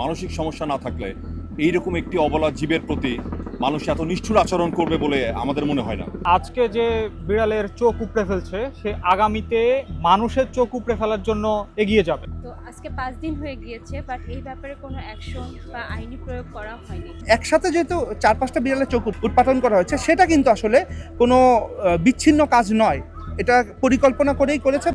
মানসিক সমস্যা না থাকলে এইরকম একটি অবলা জীবের প্রতি মানুষ এত নিষ্ঠুর আচরণ করবে বলে আমাদের মনে হয় না। আজকে যে বিড়ালের চোখ উপড়ে ফেলছে সে আগামীতে মানুষের চোখ উপড়ে ফেলার জন্য এগিয়ে যাবে। তো আজকে পাঁচ দিন হয়ে গিয়েছে বাট এই ব্যাপারে কোনো অ্যাকশন বা আইনি প্রয়োগ করা হয়নি। একসাথে যেহেতু চার পাঁচটা বিড়ালের চোখ উৎপাদন করা হয়েছে সেটা কিন্তু আসলে কোনো বিচ্ছিন্ন কাজ নয়। এটা পরিকল্পনা করেই করেছে।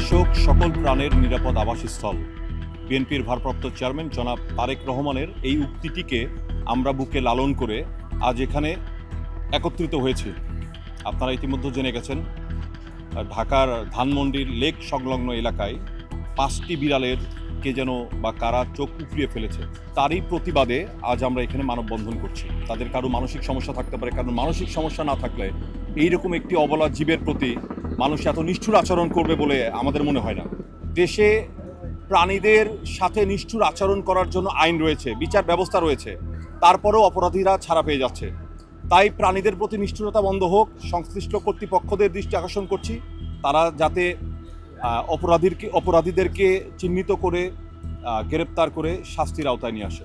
দেশ হোক, সকল প্রাণের নিরাপদ আবাসস্থল। বিএনপির ভারপ্রাপ্ত চেয়ারম্যান জনাব তারেক রহমানের এই উক্তিটিকে আমরা বুকে লালন করে আজ এখানে একত্রিত হয়েছি। আপনারা ইতিমধ্যে জেনে গেছেন, ঢাকার ধানমন্ডির লেক সংলগ্ন এলাকায় পাঁচটি বিড়ালের কে যেন বা কারা চোখ উপড়িয়ে ফেলেছে। তারই প্রতিবাদে আজ আমরা এখানে মানববন্ধন করছি। তাদের কারও মানসিক সমস্যা থাকতে পারে কারণ মানসিক সমস্যা না থাকলে এইরকম একটি অবলা জীবের প্রতি মানুষ এত নিষ্ঠুর আচরণ করবে বলে আমাদের মনে হয় না। দেশে প্রাণীদের সাথে নিষ্ঠুর আচরণ করার জন্য আইন রয়েছে, বিচার ব্যবস্থা রয়েছে, তারপরেও অপরাধীরা ছাড়া পেয়ে যাচ্ছে। তাই প্রাণীদের প্রতি নিষ্ঠুরতা বন্ধ হোক, সংশ্লিষ্ট কর্তৃপক্ষদের দৃষ্টি আকর্ষণ করছি। তারা যাতে অপরাধীরকে, অপরাধীদেরকে চিহ্নিত করে গ্রেপ্তার করে শাস্তির আওতায় নিয়ে আসে।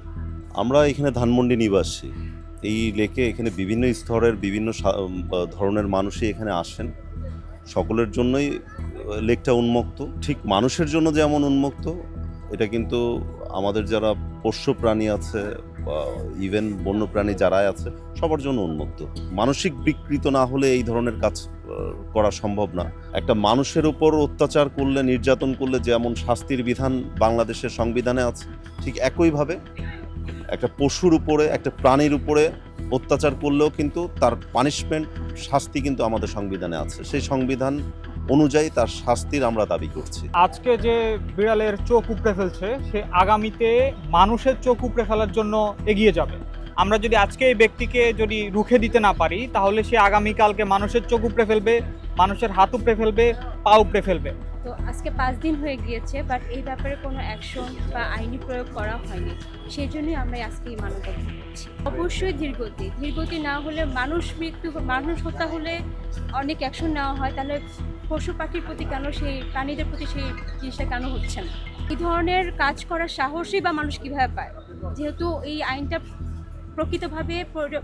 আমরা এখানে ধানমন্ডি নিবাসী। এই লেকে এখানে বিভিন্ন স্তরের বিভিন্ন ধরনের মানুষই এখানে আসেন। সকলের জন্যই লেকটা উন্মুক্ত। ঠিক মানুষের জন্য যেমন উন্মুক্ত, এটা কিন্তু আমাদের যারা পোষ্য প্রাণী আছে বা ইভেন বন্য প্রাণী যারাই আছে, সবার জন্য উন্মুক্ত। মানসিক বিকৃত না হলে এই ধরনের কাজ করা সম্ভব না। একটা মানুষের উপর অত্যাচার করলে, নির্যাতন করলে যেমন শাস্তির বিধান বাংলাদেশের সংবিধানে আছে, ঠিক একইভাবে একটা পশুর উপরে, একটা প্রাণীর উপরে অত্যাচার করলেও কিন্তু তার পানিশমেন্ট শাস্তি কিন্তু আমাদের সংবিধানে আছে। সেই সংবিধান অনুযায়ী তার শাস্তির আমরা দাবি করছি। আজকে যে বিড়ালের চোখ উপড়ে ফেলছে, সে আগামীতে মানুষের চোখ উপড়ে ফেলার জন্য এগিয়ে যাবে। আমরা যদি আজকে এই ব্যক্তিকে যদি রুখে দিতে না পারি, তাহলে সে আগামীকালকে মানুষের চোখ উপড়ে ফেলবে, মানুষের হাত উপড়ে ফেলবে, পা উপড়ে ফেলবে। তো আজকে পাঁচ দিন হয়ে গিয়েছে বাট এই ব্যাপারে কোনো অ্যাকশন বা আইনি প্রয়োগ করা হয়নি। সেই জন্যই আমরা আজকে এই মানববন্ধন করছি। অবশ্যই ধীরগতি। ধীরগতি না হলে মানুষ মৃত্যু, মানুষ হত্যা হলে অনেক অ্যাকশন নেওয়া হয়। তাহলে পশু পাখির প্রতি কেন সেই, প্রাণীদের প্রতি সেই জিনিসটা কেন হচ্ছে না? এই ধরনের কাজ করার সাহসই বা মানুষ কীভাবে পায়? যেহেতু এই আইনটা প্রকৃতভাবে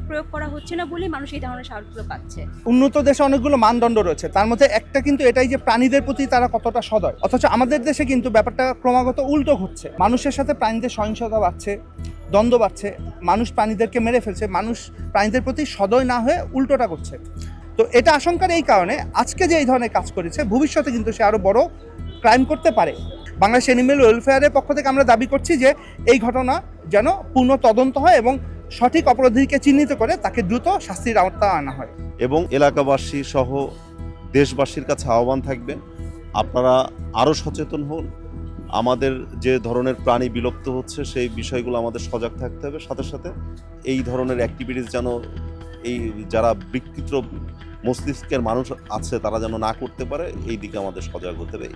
প্রয়োগ করা হচ্ছে না বলেই মানুষ এই ধরনের সাহসগুলো পাচ্ছে। উন্নত দেশে অনেকগুলো মানদণ্ড রয়েছে। তার মধ্যে একটা কিন্তু এটাই যে প্রাণীদের প্রতি তারা কতটা সদয়। অথচ আমাদের দেশে কিন্তু ব্যাপারটা ক্রমাগত উল্টো হচ্ছে মানুষের সাথে প্রাণীদের সহিংসতা বাড়ছে, দ্বন্দ্ব বাড়ছে, মানুষ প্রাণীদেরকে মেরে ফেলছে, মানুষ প্রাণীদের প্রতি সদয় না হয়ে উল্টোটা করছে। তো এটা আশঙ্কার এই কারণে আজকে যে এই ধরনের কাজ করেছে, ভবিষ্যতে কিন্তু সে আরও বড় ক্রাইম করতে পারে। বাংলাদেশ অ্যানিমেল ওয়েলফেয়ারের পক্ষ থেকে আমরা দাবি করছি যে এই ঘটনা যেন পূর্ণ তদন্ত হয় এবং সঠিক অপরাধীকে চিহ্নিত করে তাকে দ্রুত শাস্তির আওতায় আনা হয়। এবং এলাকাবাসী সহ দেশবাসীর কাছে আহ্বান থাকবে, আপনারা আরও সচেতন হন। আমাদের যে ধরনের প্রাণী বিলুপ্ত হচ্ছে, সেই বিষয়গুলো আমাদের সজাগ থাকতে হবে। সাথে সাথে এই ধরনের অ্যাক্টিভিটিস যেন এই যারা বিকৃত মস্তিষ্কের মানুষ আছে, তারা যেন না করতে পারে, এই দিকে আমাদের সজাগ হতে হবে।